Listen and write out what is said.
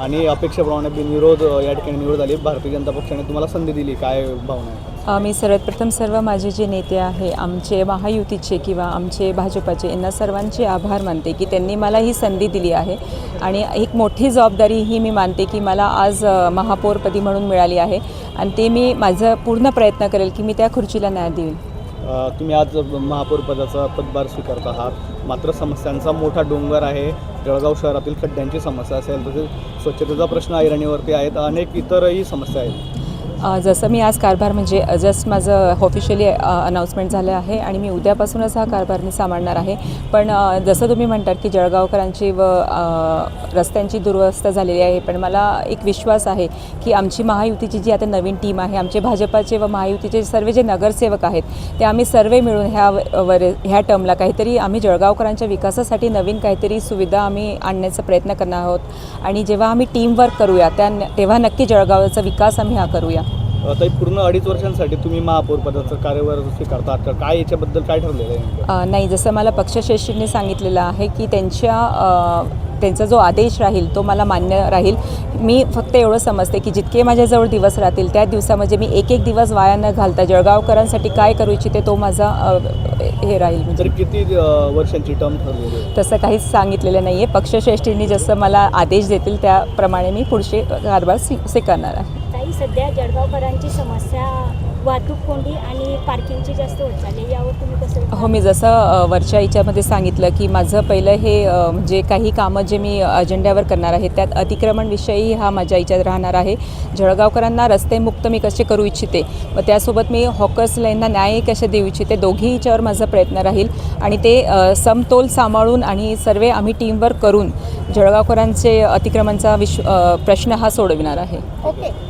आणि अपेक्षेप्रमाणे बिनविरोध या ठिकाणी निवड झाली. भारतीय जनता पक्षाने तुम्हाला संधी दिली. काय भावना आहे? मी सर्वप्रथम सर्व माझे जे नेते आहे आमचे महायुतीचे किंवा आमचे भाजपाचे यांना सर्वांचे आभार मानते की त्यांनी मला ही संधी दिली आहे. आणि एक मोठी जबाबदारी ही मी मानते की मला आज महापौरपदी म्हणून मिळाली आहे. आणि ते मी माझं पूर्ण प्रयत्न करेल की मी त्या खुर्चीला न्याय देईल. तुम्ही आज महापौरपदाचा पदभार स्वीकारत आहात. मात्र समस्यांचा मोठा डोंगर आहे. जळगाव शहरातील खड्ड्यांची समस्या असेल तसेच स्वच्छतेचा प्रश्न ऐरणीवरती आहेत. अनेक इतरही समस्या आहेत. जसं मी आज कारभार म्हणजे जस्ट माझं ऑफिशियली अनाऊन्समेंट झालं आहे आणि मी उद्यापासूनच हा कारभार मी सांभाळणार आहे. पण जसं तुम्ही म्हणतात की जळगावकरांची व रस्त्यांची दुरवस्था झालेली आहे पण मला एक विश्वास आहे की आमची महायुतीची जी आता नवीन टीम आहे आमचे भाजपाचे व महायुतीचे सर्व जे नगरसेवक आहेत ते आम्ही सर्व मिळून ह्या वर ह्या टर्मला काहीतरी आम्ही जळगावकरांच्या विकासासाठी नवीन काहीतरी सुविधा आम्ही आणण्याचा प्रयत्न करणार आहोत. आणि जेव्हा आम्ही टीमवर्क करूया त्या तेव्हा नक्की जळगावचा विकास आम्ही हा करूया. ताई पूर्ण अडीच वर्षांसाठी तुम्ही महापौर पदाचा कार्यभार स्वीकारता. तर काय याच्याबद्दल काय ठरलेलं आहे नाही जसं मला पक्षश्रेष्ठींनी सांगितलेलं आहे की त्यांच्या त्यांचा जो आदेश राहील तो मला मान्य राहील. मी फक्त एवढं समजते की जितके माझ्याजवळ दिवस राहतील त्या दिवसामध्ये मी एक एक दिवस वाया न घालता जळगावकरांसाठी काय करू इच्छिते तो माझा हे राहील म्हणजे. किती वर्षांची टर्म तसं काहीच सांगितलेलं नाही आहे पक्षश्रेष्ठींनी जसं मला आदेश देतील त्याप्रमाणे मी पुढचे कारभार स्वी स्वीकारणार आहे. सध्या जळगावकरांची समस्या वाहतूक कोंडी आणि पार्किंगची जास्त होत चालली यावर तुम्ही कसं हो मी जसं वरच्या याच्यामध्ये सांगितलं की माझं पहिलं हे म्हणजे काही कामं जे मी अजेंड्यावर करणार आहे त्यात अतिक्रमणविषयी हा माझ्या याच्यात राहणार आहे. जळगावकरांना रस्ते मुक्त मी कसे करू इच्छिते? व त्यासोबत मी हॉकर्स लाईनना न्याय कसे देऊ इच्छिते? दोघी याच्यावर माझा प्रयत्न राहील. आणि ते समतोल सांभाळून आणि सर्व आम्ही टीमवर्क करून जळगावकरांचे अतिक्रमणचा विश्व प्रश्न हा सोडविणार आहे. ओके